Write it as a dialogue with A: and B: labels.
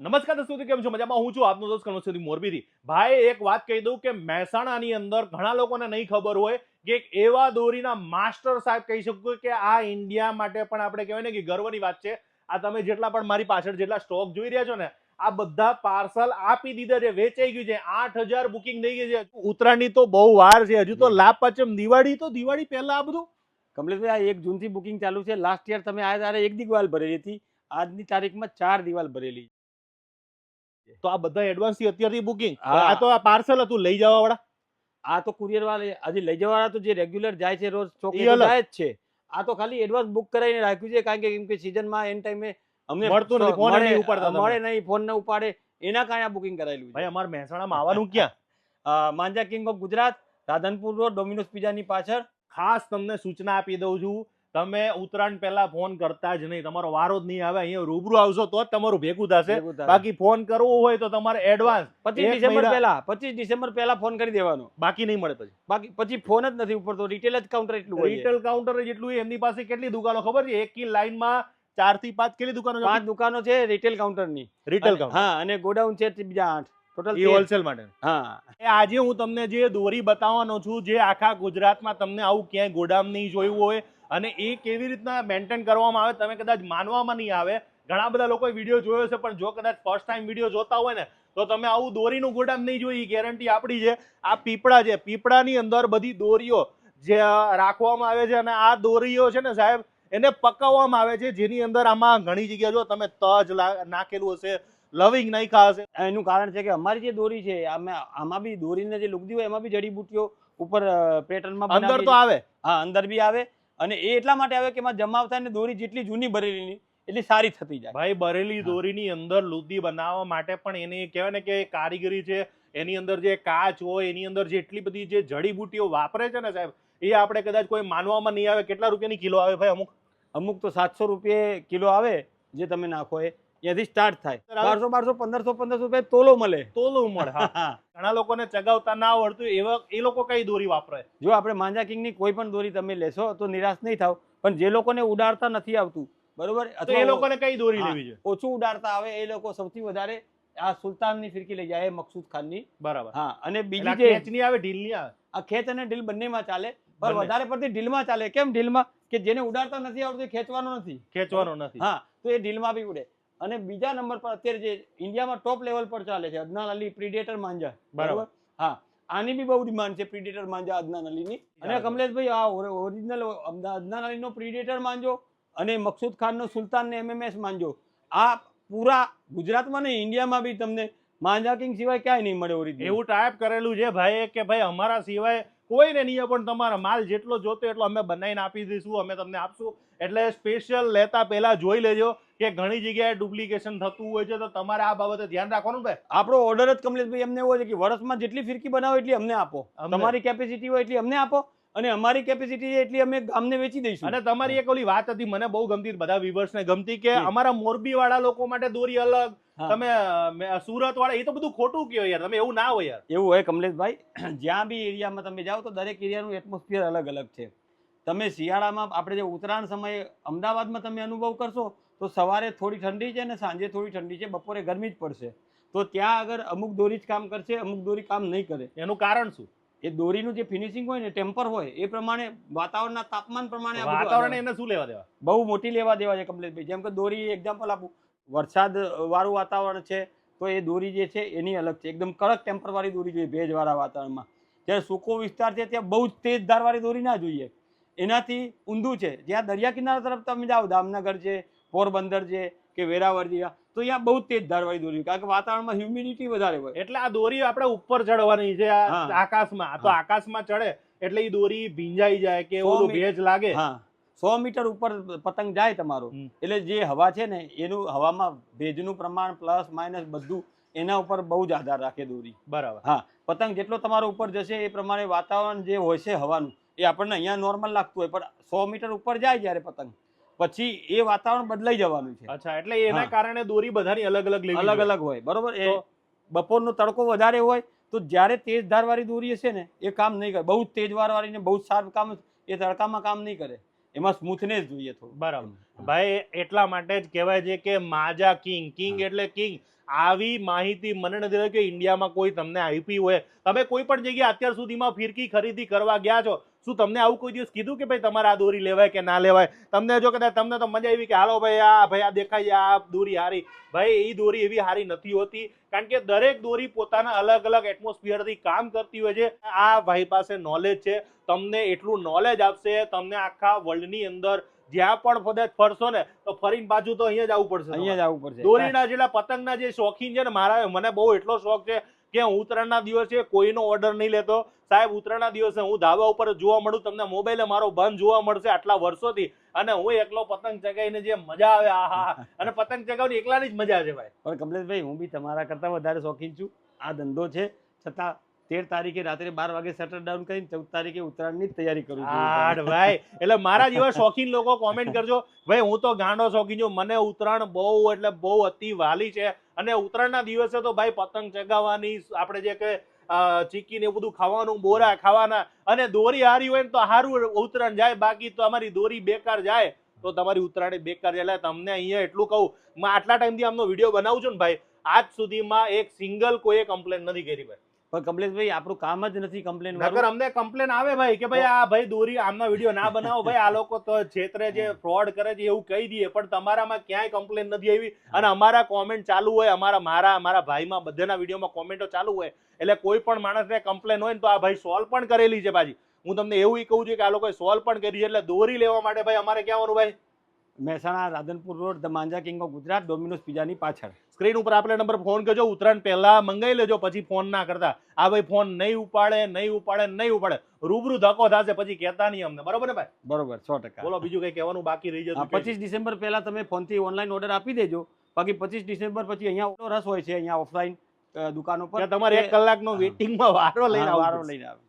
A: નમસ્કાર દોસ્તો તો કેમ છો? મજામાં? હું છું આપનો દોસ્ત કનોજ સુધી મોરબીથી. ભાઈ એક વાત કહી દઉં કે મહેસાણાની અંદર ઘણા લોકોને નહીં ખબર હોય કે એક એવા દોરીના માસ્ટર સાહેબ કહી શકું કે આ ઇન્ડિયા માટે પણ આપણે કહેવાય ને કે ગર્વની વાત છે. આ તમે જેટલા પણ મારી પાછળ જેટલા સ્ટોક જોઈ રહ્યા છો ને આ બધા પાર્સલ આપી દીધા છે વેચાઈ ગયું છે આઠ હજાર બુકિંગ થઈ ગઈ છે. ઉત્તરાયણની તો બહુ વાર છે હજુ તો લાભ પચમ દિવાળી તો દિવાળી પહેલા આ બધું.
B: કમલેશભાઈ આ એક જૂનથી બુકિંગ ચાલુ છે લાસ્ટ યર તમે આ ત્યારે એક દિવાલ ભરેલી હતી. આજની તારીખમાં ચાર દિવાલ ભરેલી
A: તો આ બધા એડવાન્સથી અત્યારથી બુકિંગ આ તો આ પાર્સલ હતું લઈ જવા વાળા.
B: આ તો કુરિયર વાળા આજે લઈ જવાના તો જે રેગ્યુલર જાય છે રોજ ચોકે જાય જ છે. આ તો ખાલી એડવાન્સ બુક કરાવીને રાખ્યું છે કારણ કે કેમ કે સિઝનમાં એન ટાઈમે અમને
A: મળતું નથી, ફોન નહીં ઉપાડતા
B: મળે નહીં ફોન ન ઉપાડે. એના કારણે આ બુકિંગ કરાયેલું
A: ભાઈ અમાર મહેસાણામાં આવવાનું ક્યાં?
B: Manja king of Gujarat Radhanpur road Domino's પિઝાની પાછળ.
A: ખાસ તમને સૂચના આપી દઉં છું તમે ઉત્તરાયણ પહેલા ફોન કરતા જ નહીં. તમારો વારો જ નહીં આવે. અહીંયા રૂબરૂ આવશો તો જ તમારું ભેગું થશે. બાકી ફોન કરવો હોય તો તમારે એડવાન્સ
B: પચીસ ડિસેમ્બર પહેલા પચીસ ડિસેમ્બર પહેલા ફોન કરી દેવાનો.
A: બાકી નહીં મળે પછી.
B: બાકી પછી ફોન જ નથી ઉપડતો. રિટેલ જ કાઉન્ટર એટલું હોય.
A: રિટેલ કાઉન્ટર જેટલું એમની પાસે કેટલી દુકાનો ખબર છે? એક લાઈનમાં ચારથી પાંચ કેટલી દુકાનો
B: પાંચ દુકાનો છે રિટેલ કાઉન્ટરની
A: રિટેલ
B: અને-
A: કાઉન્ટર
B: હા અને ગોડાઉન છે બીજા આઠ. ટોટલ
A: એ હોલસેલ માટે.
B: હા.
A: એ આજે હું તમને જે દોરી બતાવવાનો છું જે આખા ગુજરાતમાં તમને આવું ક્યાંય ગોડામ નહીં જોયું હોય અને એ કેવી રીતના મેન્ટેન કરવામાં આવે તમે કદાચ માનવામાં નહીં આવે. ઘણા બધા લોકોએ વીડિયો જોયો છે પણ જો કદાચ ફર્સ્ટ ટાઈમ વીડિયો જોતા હોય ને તો તમે આવું દોરીનું ગોડામ નહીં જોઈ ગેરંટી આપણી છે. આ પીપળા છે. પીપળાની અંદર બધી દોરીઓ જે રાખવામાં આવે છે અને આ દોરીઓ છે ને સાહેબ એને પકાવવામાં આવે છે જેની અંદર આમાં ઘણી જગ્યા જો તમે તજ નાખેલું હશે લવિંગ નાખ્યા હશે.
B: એનું કારણ છે કે અમારી જે દોરી છે આમાં બી દોરીને જે લુગદી હોય એમાં બી જડીબુટ્ટીઓ ઉપર પેટર્નમાં
A: અંદર તો આવે.
B: હા અંદર બી આવે. અને એ એટલા માટે આવે કે એમાં જમાવતા ને દોરી જેટલી જૂની બરેલીની એટલી સારી થતી જાય.
A: ભાઈ બરેલી દોરીની અંદર લુદ્દી બનાવવા માટે પણ એની કહેવાય ને કે કારીગરી છે એની અંદર જે કાચ હોય એની અંદર જેટલી બધી જે જડીબુટીઓ વાપરે છે ને સાહેબ એ આપણે કદાચ કોઈ માનવામાં નહીં આવે. કેટલા રૂપિયાની કિલો આવે ભાઈ અમુક?
B: અમુક તો સાતસો રૂપિયે કિલો આવે જે તમે નાખો એ. ત્યાંથી સ્ટાર્ટ થાય. બારસો બારસો પંદરસો પંદરસો રૂપિયા તોલો મળે.
A: તોલો મળે. ઘણા લોકોને ચગાવતા ના આવડતું એવા એ લોકો કઈ દોરી વાપરે?
B: જો આપણે માંજા કિંગની કોઈ પણ દોરી તમે લેશો તો નિરાશ નહીં થાવ. પણ જે લોકોને ઉડાડતા નથી આવતું બરોબર?
A: એ લોકોને કઈ દોરી લેવી જોઈએ
B: ઓછું ઉડાડતા આવે એ લોકો સૌથી વધારે આ સુલતાનની ફિરકી લઈ જાય મકસૂદ ખાનની.
A: બરાબર.
B: હા અને બીજી જે
A: ખેંચની આવે ઢીલની આવે?
B: આ ખેંચ અને ઢીલ બંનેમાં ચાલે પણ વધારે પડતી ઢીલમાં ચાલે. કેમ ઢીલમાં? કે જેને ઉડાડતા નથી આવડતું ખેંચવાનો નથી.
A: ખેંચવાનો નથી.
B: હા તો એ ઢીલમાં બી ઉડે. અને બીજા નંબર પર અત્યારે જે ઇન્ડિયામાં ટોપ લેવલ પર ચાલે છે અદનાન અલી પ્રિડેટર માંજા.
A: બરાબર.
B: હા. આની બી બહુ ડિમાન્ડ છે પ્રિડેટર માંજા અદનાન અલીની. અને. કમલેશભાઈ આ ઓરિજિનલ અદનાન અલીનો પ્રિડેટર માંજો અને મકસૂદ ખાનનો સુલતાન ને એમએમએસ માંજો. આ પૂરા ગુજરાતમાં ને ઇન્ડિયામાં બી તમને માંજા કિંગ સિવાય ક્યાંય નહીં મળે ઓરિજિનલ
A: એવું ટાઈપ કરેલું છે ભાઈ કે ભાઈ અમારા સિવાય કોઈને નહીં પણ તમારા માલ જેટલો જોતો એટલો અમે બનાવીને આપી દઈશું અમે તમને આપશું. એટલે સ્પેશિયલ લેતા પહેલાં જોઈ લેજો. કે ઘણી જગ્યાએ ડુપ્લિકેશન થતું હોય છે તો તમારે આ બાબતે ધ્યાન રાખવાનું ભાઈ.
B: આપણો ઓર્ડર જ કમલેશભાઈ એમને એવો છે કે વર્ષમાં જેટલી ફિરકી બનાવો એટલી અમને આપો. તમારી કેપેસિટી હોય એટલી અમને આપો અને અમારી કેપેસિટી એટલી અમે ગામને વેચી દઈશું.
A: અને તમારી એક ઓલી વાત હતી મને બહુ ગમતી બધા વિવર્સને ગમતી કે અમારા મોરબી વાળા લોકો માટે દોરી અલગ તમે સુરત વાળા એ તો બધું ખોટું કયો યાર તમે એવું ના હોય યાર.
B: એવું હોય કમલેશભાઈ જ્યાં બી એરિયામાં તમે જાઓ તો દરેક એરિયાનું એટમોસ્ફિયર અલગ અલગ છે. તમે શિયાળામાં આપણે જે ઉત્તરાયણ સમયે અમદાવાદમાં તમે અનુભવ કરશો તો સવારે થોડી ઠંડી છે અને સાંજે થોડી ઠંડી છે બપોરે ગરમી જ પડશે. તો ત્યાં આગળ અમુક દોરી જ કામ કરશે અમુક દોરી કામ નહીં કરે.
A: એનું કારણ શું?
B: એ દોરીનું જે ફિનિશિંગ હોય ને ટેમ્પર હોય એ પ્રમાણે વાતાવરણના તાપમાન પ્રમાણે
A: વાતાવરણ એને શું લેવા દેવા?
B: બહુ મોટી લેવા દેવા છે કમલેશભાઈ જેમ કે દોરી એક્ઝામ્પલ આપું. વરસાદ વાળું વાતાવરણ છે તો એ દોરી જે છે એની અલગ છે. એકદમ કડક ટેમ્પરવાળી દોરી જોઈએ ભેજવાળા વાતાવરણમાં. જ્યારે સૂકો વિસ્તાર છે ત્યાં બહુ જ તેજ ધારવાળી દોરી ના જોઈએ. એનાથી ઊંધું છે. જ્યાં દરિયા કિનારા તરફ તમે જાઓ દામનગર છે પોરબંદર છે કે વેરાવળ જેવા તો અહીંયા બહુ તેજ ધારવાળી દોરી કારણ કે વાતાવરણમાં હ્યુમિડિટી વધારે હોય.
A: એટલે આ દોરી આપણે ઉપર ચડવાની છે આકાશમાં. તો આકાશમાં ચડે એટલે એ દોરી ભીંજાઈ જાય કે ભેજ લાગે.
B: સો મીટર ઉપર પતંગ જાય તમારો. એટલે જે હવા છે ને એનું હવામાં ભેજનું પ્રમાણ પ્લસ માઇનસ બધું એના ઉપર બહુ જ આધાર રાખે દોરી.
A: બરાબર.
B: હા. પતંગ જેટલો તમારો ઉપર જશે એ પ્રમાણે વાતાવરણ જે હોય છે હવાનું એ આપણને અહીંયા નોર્મલ લાગતું હોય. પણ સો મીટર ઉપર જાય જ્યારે પતંગ. પછી એ વાતાવરણ બદલાઈ જવાનું છે.
A: અચ્છા એટલે એના કારણે દોરી બધાની અલગ અલગ
B: અલગ અલગ હોય બરોબર? એ બપોરનો તડકો વધારે હોય તો જ્યારે તેજ ધારવાળી દોરી હશે ને એ કામ નહીં કરે. બહુ તેજ વારવાળી ને બહુ શાર્પ સારું કામ એ તડકામાં કામ નહીં કરે. એમાં સ્મૂથનેસ જોઈએ થોડું.
A: બરાબર. ભાઈ એટલા માટે જ કહેવાય છે કે માજા કિંગ કિંગ એટલે કિંગ. આવી માહિતી મને નથી લાગ્યું કે ઇન્ડિયામાં કોઈ તમને આપી હોય. તમે કોઈ પણ જગ્યાએ અત્યાર સુધીમાં ફિરકી ખરીદી કરવા ગયા છો, શું તમને આવું કોઈ દિવસ કીધું કે ભાઈ તમારે આ દોરી લેવાય કે ના લેવાય? તમને જો કદાચ તમને તો મજા આવી કે હાલો ભાઈ, આ ભાઈ, આ દેખાય આ દોરી હારી. ભાઈ એ દોરી એવી હારી નથી હોતી, કારણ કે દરેક દોરી પોતાના અલગ અલગ એટમોસ્ફિયરથી કામ કરતી હોય છે. આ ભાઈ પાસે નોલેજ છે, તમને એટલું નોલેજ આપશે, તમને આખા વર્લ્ડની અંદર જ્યાં પણ કદાચ ફરશો ને તો ફરીને પાછું તો અહીંયા જ આવવું પડશે
B: અહીંયા જ આવવું પડશે.
A: દોરીના જેટલા પતંગના જે શોખીન છે ને મારા મને બહુ એટલો શોખ છે કે હું ઉત્તરાયણના દિવસે કોઈનો ઓર્ડર નહીં લેતો. સાહેબ ઉત્તરાયણના દિવસે હું ધાબા ઉપર જોવા મળું તમને મોબાઈલે મારો બંધ જોવા મળશે આટલા વર્ષોથી. અને હું એકલો પતંગ ચગાવીને જે મજા આવે આહા અને પતંગ ચગાવવાની એકલાની જ મજા છે ભાઈ.
B: પણ કમલેશભાઈ હું બી તમારા કરતાં વધારે શોખીન છું. આ ધંધો છે. છતાં તેર તારીખે રાત્રે બાર વાગે શટર ડાઉન કરીને ચૌદ તારીખે ઉત્તરાયણની તૈયારી કરું
A: હાડ ભાઈ. એટલે મારા જેવા શોખીન લોકો કોમેન્ટ કરજો. ભાઈ, હું તો ગાંડો શોખીન છું. મને ઉત્તરાયણ બહુ એટલે બહુ અતિ વાલી છે. અને ઉત્તરાયણના દિવસે તો ભાઈ પતંગ ચગાવવાની, આપણે જે કે ચીકી ને એવું બધું ખાવાનું, બોરા ખાવાના. અને દોરી હારી હોય ને તો હારું ઉત્તરાયણ જાય. બાકી તો અમારી દોરી બેકાર જાય. તો તમારી ઉત્તરાયણ બેકાર જાય. એટલે તમને અહીંયા એટલું કહું. આટલા ટાઈમથી આમનો વીડિયો બનાવું છું ને ભાઈ, આજ સુધીમાં એક સિંગલ કોઈએ કમ્પ્લેન નથી કરી ભાઈ.
B: પણ કમલેશભાઈ આપણું કામ જ નથી કમ્પ્લેન
A: નકર અમને કમ્પ્લેન આવે ભાઈ કે ભાઈ આ ભાઈ દોરી આમના વીડિયો ના બનાવો ભાઈ આ લોકો તો છેતરે જે ફ્રોડ કરે છે એવું કહી દઈએ પણ તમારામાં ક્યાંય કમ્પ્લેન નથી આવી. અને અમારા કોમેન્ટ ચાલુ હોય અમારા મારા અમારા ભાઈમાં બધાના વિડીયોમાં કોમેન્ટો ચાલુ હોય એટલે કોઈ પણ માણસને કમ્પ્લેન હોય ને તો આ ભાઈ સોલ્વ પણ કરેલી છે પાછી. હું તમને એવું કહું છું કે આ લોકોએ સોલ્વ પણ કરી છે એટલે દોરી લેવા માટે ભાઈ અમારે ક્યાં આવવાનું ભાઈ?
B: Mehsana Radhanpur road the Manja king of Gujarat Domino's પિઝાની પાછળ.
A: સ્ક્રીન ઉપર આપણે નંબર ફોન કરજો. ઉત્તરાયણ પહેલા મંગાઈ લેજો પછી ફોન ના કરતા. આ ભાઈ ફોન નહીં ઉપાડે નહીં ઉપાડે નહીં ઉપાડે. રૂબરૂ ધક્કો થશે પછી કહેતા નહીં અમને. બરોબર ને ભાઈ?
B: બરોબર સો ટકા.
A: બોલો બીજું કંઈ કહેવાનું બાકી રહી જશે
B: પચીસ ડિસેમ્બર પહેલા તમે ફોનથી ઓનલાઈન ઓર્ડર આપી દેજો. બાકી પચીસ ડિસેમ્બર પછી અહીંયા ઓટો રસ હોય છે અહીંયા ઓફલાઈન દુકાનો પર.
A: તમારે એક કલાકનો વેટિંગમાં વારો લઈને
B: વારો લઈને આવે